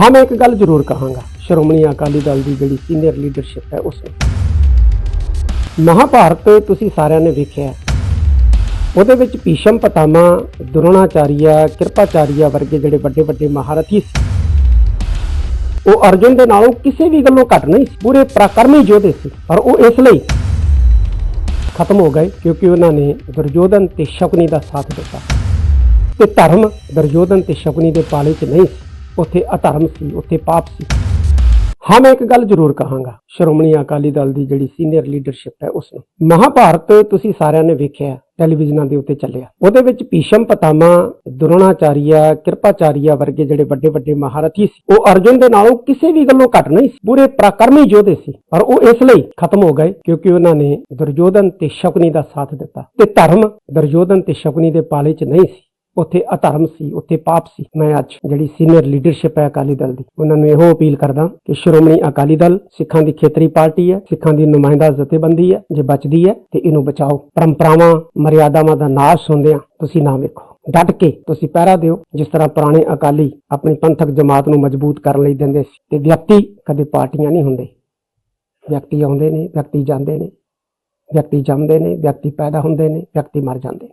ਹਾਂ, ਮੈਂ ਇੱਕ ਗੱਲ ਜ਼ਰੂਰ ਕਹਾਂਗਾ। ਸ਼੍ਰੋਮਣੀ ਅਕਾਲੀ ਦਲ ਦੀ ਜਿਹੜੀ ਸੀਨੀਅਰ ਲੀਡਰਸ਼ਿਪ ਹੈ, ਉਸ ਨੂੰ। ਮਹਾਭਾਰਤ ਤੁਸੀਂ ਸਾਰਿਆਂ ਨੇ ਵੇਖਿਆ ਉਹਦੇ ਵਿੱਚ ਭੀਸ਼ਮ ਪਤਾਮਾ ਦੁਰੋਣਾਚਾਰੀਆ, ਕਿਰਪਾਚਾਰੀਆ ਵਰਗੇ ਜਿਹੜੇ ਵੱਡੇ ਵੱਡੇ ਮਹਾਰਥੀ ਸੀ। ਉਹ ਅਰਜੁਨ ਦੇ ਨਾਲੋਂ ਕਿਸੇ ਵੀ ਗੱਲੋਂ ਘੱਟ ਨਹੀਂ ਸੀ। ਪੂਰੇ ਪ੍ਰਾਕਰਮੀ ਯੋਧੇ ਸੀ। ਪਰ ਉਹ ਇਸ ਲਈ ਖਤਮ ਹੋ ਗਏ ਕਿਉਂਕਿ ਉਹਨਾਂ ਨੇ ਦੁਰਯੋਧਨ ਤੇ ਸ਼ਕਨੀ ਦਾ ਸਾਥ ਦਿੱਤਾ। ਤੇ ਧਰਮ ਦੁਰਯੋਧਨ ਤੇ ਸ਼ਕਨੀ ਦੇ ਪਾਲੇ 'ਚ ਨਹੀਂ ਸੀ। ਉੱਥੇ ਅਧਰਮ ਸੀ, ਉੱਥੇ ਪਾਪ ਸੀ। ਹਾਂ, ਮੈਂ ਇੱਕ ਗੱਲ ਜ਼ਰੂਰ ਕਹਾਂਗਾ। ਸ਼੍ਰੋਮਣੀ ਅਕਾਲੀ ਦਲ ਦੀ ਜਿਹੜੀ ਸੀਨੀਅਰ ਲੀਡਰਸ਼ਿਪ ਹੈ ਉਸ ਨੂੰ ਮਹਾਭਾਰਤ ਤੁਸੀਂ ਸਾਰਿਆਂ ਨੇ ਵੇਖਿਆ ਟੈਲੀਵਿਜ਼ਨਾਂ ਦੇ ਉੱਤੇ ਚੱਲਿਆ। ਉਹਦੇ ਵਿੱਚ ਭੀਸ਼ਮ ਪਤਾਮਾ, ਦੁਰੋਣਾਚਾਰੀਆ, ਕਿਰਪਾਚਾਰੀਆ ਵਰਗੇ ਜਿਹੜੇ ਵੱਡੇ ਵੱਡੇ ਮਹਾਰਥੀ ਸੀ, ਉਹ ਅਰਜੁਨ ਦੇ ਨਾਲੋਂ ਕਿਸੇ ਵੀ ਗੱਲੋਂ ਘੱਟ ਨਹੀਂ ਸੀ। ਪੂਰੇ ਪ੍ਰਾਕਰਮੀ ਯੋਧੇ ਸੀ। ਪਰ ਉਹ ਇਸ ਲਈ ਖਤਮ ਹੋ ਗਏ ਕਿਉਂਕਿ ਉਹਨਾਂ ਨੇ ਦੁਰਯੋਧਨ ਤੇ ਸ਼ਕੁਨੀ ਦਾ ਸਾਥ ਦਿੱਤਾ। ਤੇ ਧਰਮ ਦੁਰਯੋਧਨ ਤੇ ਸ਼ਕੁਨੀ ਦੇ ਪਾਲੇ 'ਚ ਨਹੀਂ ਸੀ। ਉੱਥੇ ਅਧਰਮ ਸੀ, ਉੱਥੇ ਪਾਪ ਸੀ। ਮੈਂ ਅੱਜ ਜਿਹੜੀ ਸੀਨੀਅਰ ਲੀਡਰਸ਼ਿਪ ਹੈ ਅਕਾਲੀ ਦਲ ਦੀ, ਉਹਨਾਂ ਨੂੰ ਇਹੋ ਅਪੀਲ ਕਰਦਾ ਕਿ ਸ਼੍ਰੋਮਣੀ ਅਕਾਲੀ ਦਲ ਸਿੱਖਾਂ ਦੀ ਖੇਤਰੀ ਪਾਰਟੀ ਹੈ, ਸਿੱਖਾਂ ਦੀ ਨੁਮਾਇੰਦਾ ਜਥੇਬੰਦੀ ਹੈ, ਜੇ ਬਚਦੀ ਹੈ ਤੇ ਇਹਨੂੰ ਬਚਾਓ। ਪਰੰਪਰਾਵਾਂ, ਮਰਿਆਦਾਵਾਂ ਦਾ ਨਾਸ਼ ਹੁੰਦਿਆਂ ਤੁਸੀਂ ਨਾ ਵੇਖੋ। ਡਟ ਕੇ ਤੁਸੀਂ ਪਹਿਰਾ ਦਿਓ, ਜਿਸ ਤਰ੍ਹਾਂ ਪੁਰਾਣੇ ਅਕਾਲੀ ਆਪਣੀ ਪੰਥਕ ਜਮਾਤ ਨੂੰ ਮਜ਼ਬੂਤ ਕਰਨ ਲਈ ਦਿੰਦੇ ਸੀ। ਤੇ ਵਿਅਕਤੀ ਕਦੇ ਪਾਰਟੀਆਂ ਨਹੀਂ ਹੁੰਦੇ। ਵਿਅਕਤੀ ਆਉਂਦੇ ਨੇ, ਵਿਅਕਤੀ ਜਾਂਦੇ ਨੇ, ਵਿਅਕਤੀ ਜੰਮਦੇ ਨੇ, ਵਿਅਕਤੀ ਪੈਦਾ ਹੁੰਦੇ ਨੇ, ਵਿਅਕਤੀ ਮਰ ਜਾਂਦੇ ਨੇ।